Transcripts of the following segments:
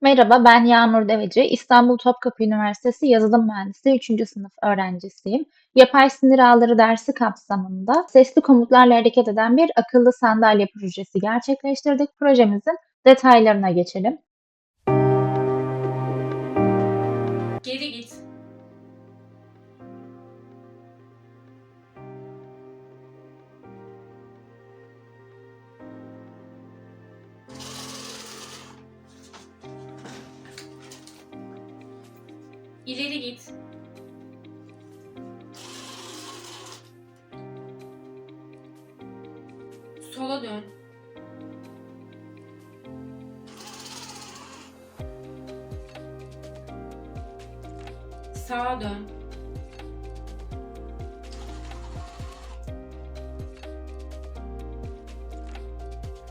Merhaba, ben Yağmur Deveci. İstanbul Topkapı Üniversitesi Yazılım Mühendisliği 3. sınıf öğrencisiyim. Yapay sinir ağları dersi kapsamında sesli komutlarla hareket eden bir akıllı sandalye projesi gerçekleştirdik. Projemizin detaylarına geçelim. Geri İleri git. Sola dön. Sağa dön.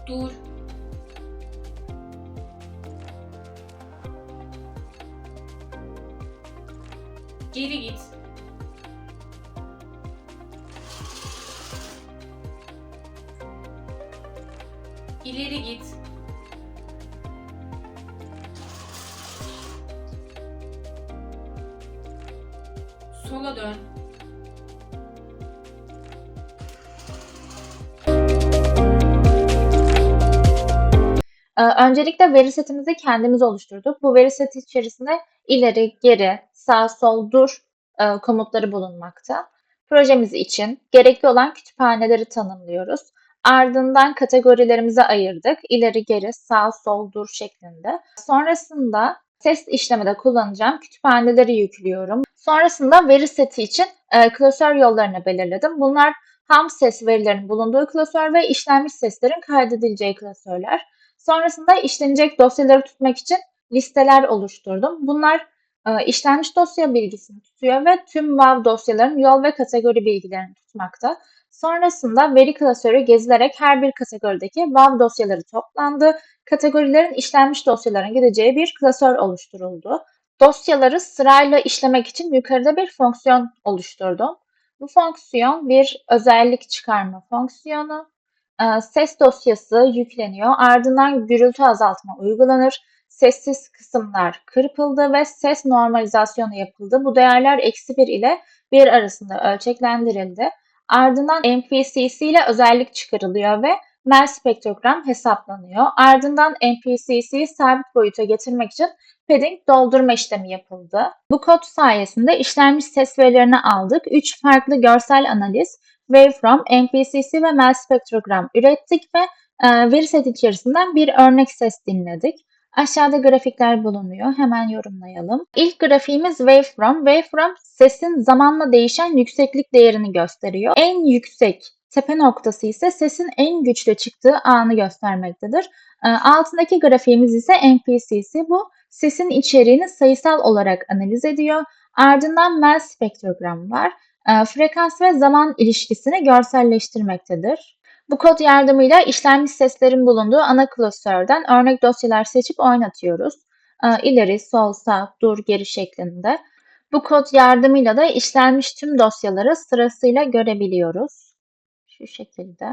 Dur. İleri git. Sola dön. Ee, Öncelikle veri setimizi kendimiz oluşturduk. Bu veri seti içerisinde ileri, geri, sağ, sol, dur e, komutları bulunmakta. Projemiz için gerekli olan kütüphaneleri tanımlıyoruz. Ardından kategorilerimize ayırdık. İleri, geri, sağ, sol, dur şeklinde. Sonrasında test işlemede kullanacağım kütüphaneleri yüklüyorum. Sonrasında veri seti için e, klasör yollarını belirledim. Bunlar ham ses verilerinin bulunduğu klasör ve işlenmiş seslerin kaydedileceği klasörler. Sonrasında işlenecek dosyaları tutmak için listeler oluşturdum. Bunlar e, işlenmiş dosya bilgisini tutuyor ve tüm WAV dosyaların yol ve kategori bilgilerini tutmakta. Sonrasında veri klasörü gezilerek her bir kategorideki WAV dosyaları toplandı. Kategorilerin işlenmiş dosyaların gideceği bir klasör oluşturuldu. Dosyaları sırayla işlemek için yukarıda bir fonksiyon oluşturdum. Bu fonksiyon bir özellik çıkarma fonksiyonu. Ee, Ses dosyası yükleniyor. Ardından gürültü azaltma uygulanır. Sessiz kısımlar kırpıldı ve ses normalizasyonu yapıldı. Bu değerler eksi 1 ile 1 arasında ölçeklendirildi. Ardından MPCC ile özellik çıkarılıyor ve Mel spektrogram hesaplanıyor. Ardından MPCC'yi sabit boyuta getirmek için padding doldurma işlemi yapıldı. Bu kod sayesinde işlenmiş ses verilerini aldık. 3 farklı görsel analiz, waveform, MPCC ve Mel spektrogram ürettik ve e, veri set içerisinden bir örnek ses dinledik. Aşağıda grafikler bulunuyor. Hemen yorumlayalım. İlk grafiğimiz waveform. Waveform sesin zamanla değişen yükseklik değerini gösteriyor. En yüksek tepe noktası ise sesin en güçlü çıktığı anı göstermektedir. E, Altındaki grafiğimiz ise MPCC. Bu sesin içeriğini sayısal olarak analiz ediyor. Ardından Mel spektrogram var. E, Frekans ve zaman ilişkisini görselleştirmektedir. Bu kod yardımıyla işlenmiş seslerin bulunduğu ana klasörden örnek dosyalar seçip oynatıyoruz. Ee, İleri, sol, sağ, dur, geri şeklinde. Bu kod yardımıyla da işlenmiş tüm dosyaları sırasıyla görebiliyoruz. Şu şekilde.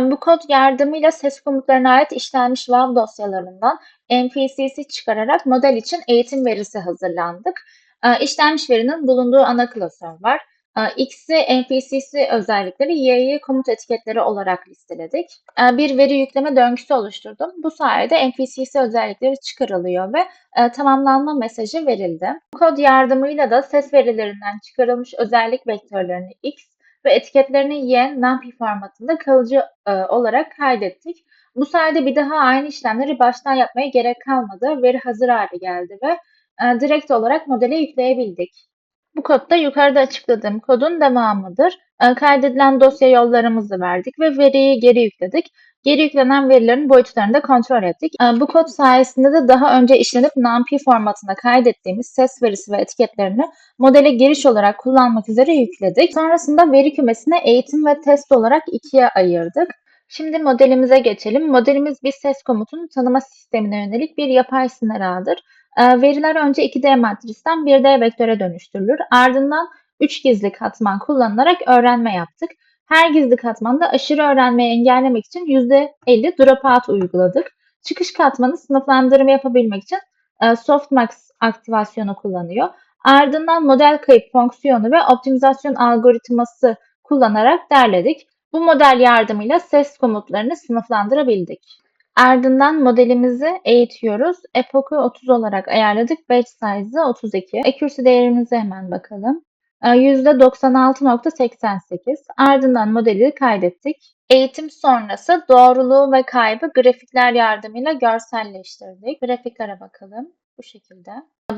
Bu kod yardımıyla ses komutlarına ait işlenmiş WAV dosyalarından MPCC çıkararak model için eğitim verisi hazırlandık. Ee, İşlenmiş verinin bulunduğu ana klasör var. Ee, X'i MPCC özellikleri, Y'yi komut etiketleri olarak listeledik. Ee, Bir veri yükleme döngüsü oluşturdum. Bu sayede MPCC özellikleri çıkarılıyor ve e, tamamlanma mesajı verildi. Kod yardımıyla da ses verilerinden çıkarılmış özellik vektörlerini X ve etiketlerini Y, NumPy formatında kalıcı e, olarak kaydettik. Bu sayede bir daha aynı işlemleri baştan yapmaya gerek kalmadı. Veri hazır hale geldi ve e, direkt olarak modele yükleyebildik. Bu kod da yukarıda açıkladığım kodun devamıdır. E, Kaydedilen dosya yollarımızı verdik ve veriyi geri yükledik. Geri yüklenen verilerin boyutlarını da kontrol ettik. E, Bu kod sayesinde de daha önce işlenip NumPy formatında kaydettiğimiz ses verisi ve etiketlerini modele giriş olarak kullanmak üzere yükledik. Sonrasında veri kümesine eğitim ve test olarak ikiye ayırdık. Şimdi modelimize geçelim. Modelimiz bir ses komutunun tanıma sistemine yönelik bir yapay sinir ağıdır. Ee, Veriler önce 2D matristen 1D vektöre dönüştürülür. Ardından 3 gizli katman kullanılarak öğrenme yaptık. Her gizli katmanda aşırı öğrenmeyi engellemek için %50 dropout uyguladık. Çıkış katmanı sınıflandırma yapabilmek için e, softmax aktivasyonu kullanıyor. Ardından model kayıp fonksiyonu ve optimizasyon algoritması kullanarak derledik. Bu model yardımıyla ses komutlarını sınıflandırabildik. Ardından modelimizi eğitiyoruz. Epoch'u 30 olarak ayarladık. Batch size'ı 32. Accuracy değerimize hemen bakalım. Ee, %96.88. Ardından modeli kaydettik. Eğitim sonrası doğruluğu ve kaybı grafikler yardımıyla görselleştirdik. Grafiklere bakalım. Bu şekilde.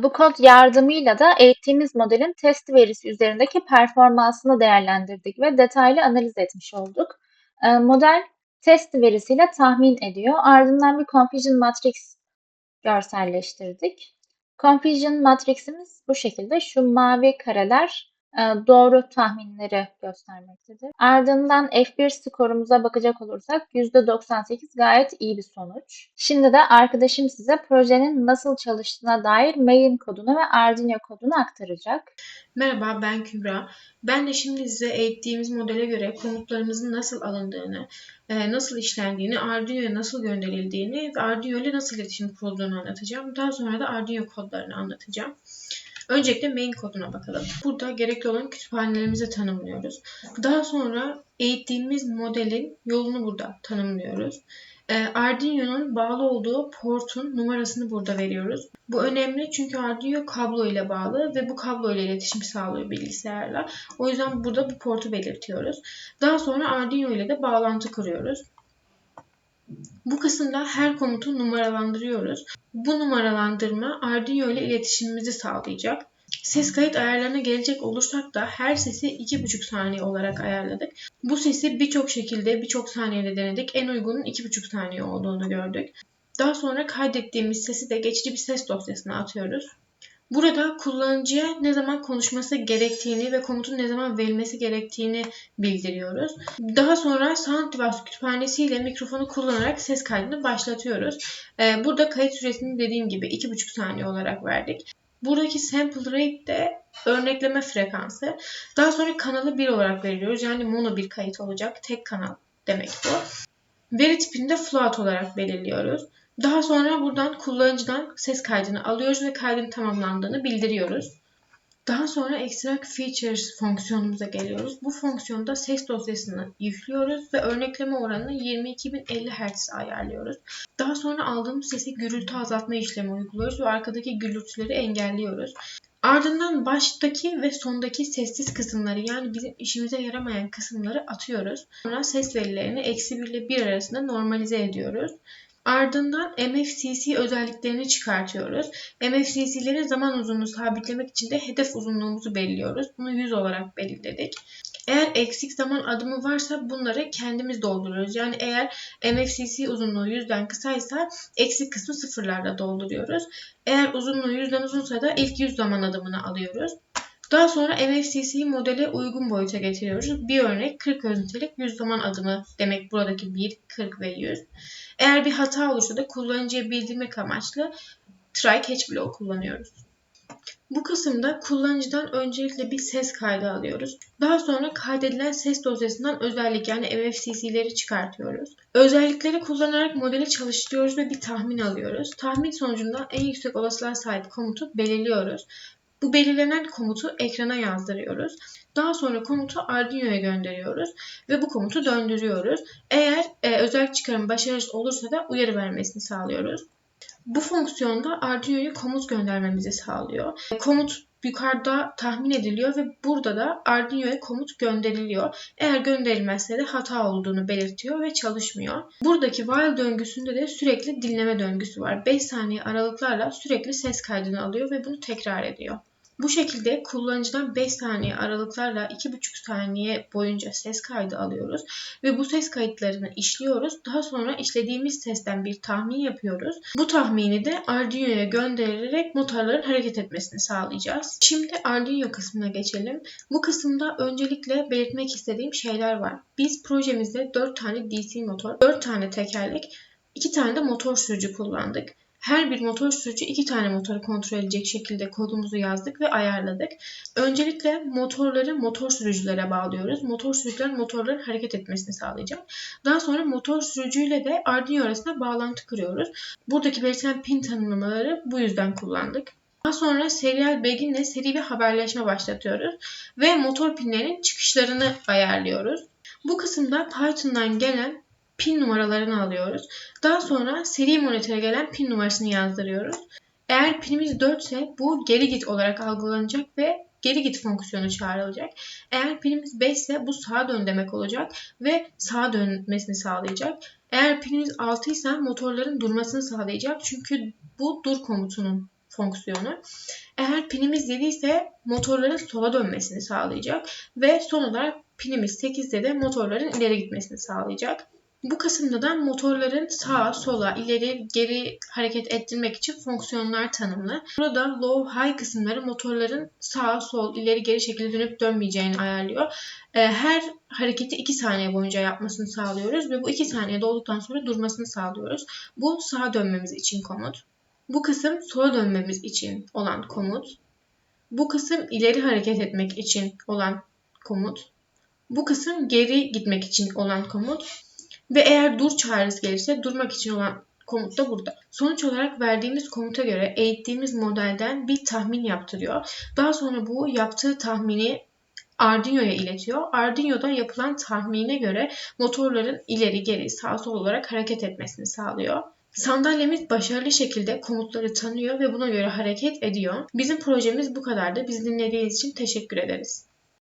Bu kod yardımıyla da eğittiğimiz modelin test verisi üzerindeki performansını değerlendirdik ve detaylı analiz etmiş olduk. Ee, Model test verisiyle tahmin ediyor. Ardından bir confusion matrix görselleştirdik. Confusion matriximiz bu şekilde. Şu mavi kareler doğru tahminleri göstermektedir. Ardından F1 skorumuza bakacak olursak %98 gayet iyi bir sonuç. Şimdi de arkadaşım size projenin nasıl çalıştığına dair main kodunu ve Arduino kodunu aktaracak. Merhaba ben Kübra. Ben de şimdi size eğittiğimiz modele göre komutlarımızın nasıl alındığını, e, nasıl işlendiğini, Arduino'ya nasıl gönderildiğini ve Arduino ile nasıl iletişim kurulduğunu anlatacağım. Daha sonra da Arduino kodlarını anlatacağım. Öncelikle main koduna bakalım. Burada gerekli olan kütüphanelerimizi tanımlıyoruz. Daha sonra eğittiğimiz modelin yolunu burada tanımlıyoruz. E, Arduino'nun bağlı olduğu portun numarasını burada veriyoruz. Bu önemli çünkü Arduino kablo ile bağlı ve bu kablo ile iletişim sağlıyor bilgisayarla. O yüzden burada bu portu belirtiyoruz. Daha sonra Arduino ile de bağlantı kuruyoruz. Bu kısımda her komutu numaralandırıyoruz. Bu numaralandırma Arduino ile iletişimimizi sağlayacak. Ses kayıt ayarlarına gelecek olursak da her sesi 2,5 saniye olarak ayarladık. Bu sesi birçok şekilde birçok saniyede denedik. En uygunun 2,5 saniye olduğunu gördük. Daha sonra kaydettiğimiz sesi de geçici bir ses dosyasına atıyoruz. Burada kullanıcıya ne zaman konuşması gerektiğini ve komutun ne zaman verilmesi gerektiğini bildiriyoruz. Daha sonra Sounddevice kütüphanesiyle mikrofonu kullanarak ses kaydını başlatıyoruz. Ee, Burada kayıt süresini dediğim gibi 2,5 saniye olarak verdik. Buradaki sample rate de örnekleme frekansı. Daha sonra kanalı 1 olarak veriyoruz. Yani mono bir kayıt olacak. Tek kanal demek bu. Veri tipini de float olarak belirliyoruz. Daha sonra buradan kullanıcıdan ses kaydını alıyoruz ve kaydın tamamlandığını bildiriyoruz. Daha sonra Extract Features fonksiyonumuza geliyoruz. Bu fonksiyonda ses dosyasını yüklüyoruz ve örnekleme oranını 22.050 Hz ayarlıyoruz. Daha sonra aldığımız sesi gürültü azaltma işlemi uyguluyoruz ve arkadaki gürültüleri engelliyoruz. Ardından baştaki ve sondaki sessiz kısımları yani bizim işimize yaramayan kısımları atıyoruz. Sonra ses verilerini eksi 1 ile 1 arasında normalize ediyoruz. Ardından MFCC özelliklerini çıkartıyoruz. MFCC'leri zaman uzunluğu sabitlemek için de hedef uzunluğumuzu belirliyoruz. Bunu 100 olarak belirledik. Eğer eksik zaman adımı varsa bunları kendimiz dolduruyoruz. Yani eğer MFCC uzunluğu 100'den kısaysa eksik kısmı sıfırlarla dolduruyoruz. Eğer uzunluğu 100'den uzunsa da ilk 100 zaman adımını alıyoruz. Daha sonra MFCC'yi modele uygun boyuta getiriyoruz. Bir örnek 40 ünitelik 100 zaman adımı demek buradaki 1, 40 ve 100. Eğer bir hata olursa da kullanıcıya bildirmek amaçlı try catch bloğu kullanıyoruz. Bu kısımda kullanıcıdan öncelikle bir ses kaydı alıyoruz. Daha sonra kaydedilen ses dosyasından özellik yani MFCC'leri çıkartıyoruz. Özellikleri kullanarak modeli çalıştırıyoruz ve bir tahmin alıyoruz. Tahmin sonucunda en yüksek olasılığa sahip komutu belirliyoruz. Bu belirlenen komutu ekrana yazdırıyoruz. Daha sonra komutu Arduino'ya gönderiyoruz ve bu komutu döndürüyoruz. Eğer e, özellik çıkarım başarısız olursa da uyarı vermesini sağlıyoruz. Bu fonksiyonda Arduino'ya komut göndermemizi sağlıyor. Komut yukarıda tahmin ediliyor ve burada da Arduino'ya komut gönderiliyor. Eğer gönderilmezse de hata olduğunu belirtiyor ve çalışmıyor. Buradaki while döngüsünde de sürekli dinleme döngüsü var. 5 saniye aralıklarla sürekli ses kaydını alıyor ve bunu tekrar ediyor. Bu şekilde kullanıcıdan 5 saniye aralıklarla 2,5 saniye boyunca ses kaydı alıyoruz ve bu ses kayıtlarını işliyoruz. Daha sonra işlediğimiz sesten bir tahmin yapıyoruz. Bu tahmini de Arduino'ya göndererek motorların hareket etmesini sağlayacağız. Şimdi Arduino kısmına geçelim. Bu kısımda öncelikle belirtmek istediğim şeyler var. Biz projemizde 4 tane DC motor, 4 tane tekerlek, 2 tane de motor sürücü kullandık. Her bir motor sürücü iki tane motoru kontrol edecek şekilde kodumuzu yazdık ve ayarladık. Öncelikle motorları motor sürücülere bağlıyoruz. Motor sürücüler motorların hareket etmesini sağlayacak. Daha sonra motor sürücüyle de Arduino arasında bağlantı kuruyoruz. Buradaki belirtilen pin tanımlamaları bu yüzden kullandık. Daha sonra serial beginle seri bir haberleşme başlatıyoruz ve motor pinlerin çıkışlarını ayarlıyoruz. Bu kısımda Python'dan gelen pin numaralarını alıyoruz. Daha sonra seri monitöre gelen pin numarasını yazdırıyoruz. Eğer pinimiz 4 ise bu geri git olarak algılanacak ve geri git fonksiyonu çağrılacak. Eğer pinimiz 5 ise bu sağa dön demek olacak ve sağa dönmesini sağlayacak. Eğer pinimiz 6 ise motorların durmasını sağlayacak. Çünkü bu dur komutunun fonksiyonu. Eğer pinimiz 7 ise motorların sola dönmesini sağlayacak ve son olarak pinimiz 8'de de motorların ileri gitmesini sağlayacak. Bu kısımda da motorların sağa, sola, ileri, geri hareket ettirmek için fonksiyonlar tanımlı. Burada low, high kısımları motorların sağa, sol, ileri, geri şekilde dönüp dönmeyeceğini ayarlıyor. Ee, Her hareketi 2 saniye boyunca yapmasını sağlıyoruz ve bu 2 saniye dolduktan sonra durmasını sağlıyoruz. Bu sağa dönmemiz için komut. Bu kısım sola dönmemiz için olan komut. Bu kısım ileri hareket etmek için olan komut. Bu kısım geri gitmek için olan komut. Ve eğer dur çağrısı gelirse durmak için olan komut da burada. Sonuç olarak verdiğimiz komuta göre eğittiğimiz modelden bir tahmin yaptırıyor. Daha sonra bu yaptığı tahmini Arduino'ya iletiyor. Arduino'da yapılan tahmine göre motorların ileri geri sağ sol olarak hareket etmesini sağlıyor. Sandalyemiz başarılı şekilde komutları tanıyor ve buna göre hareket ediyor. Bizim projemiz bu kadardı. Bizi dinlediğiniz için teşekkür ederiz.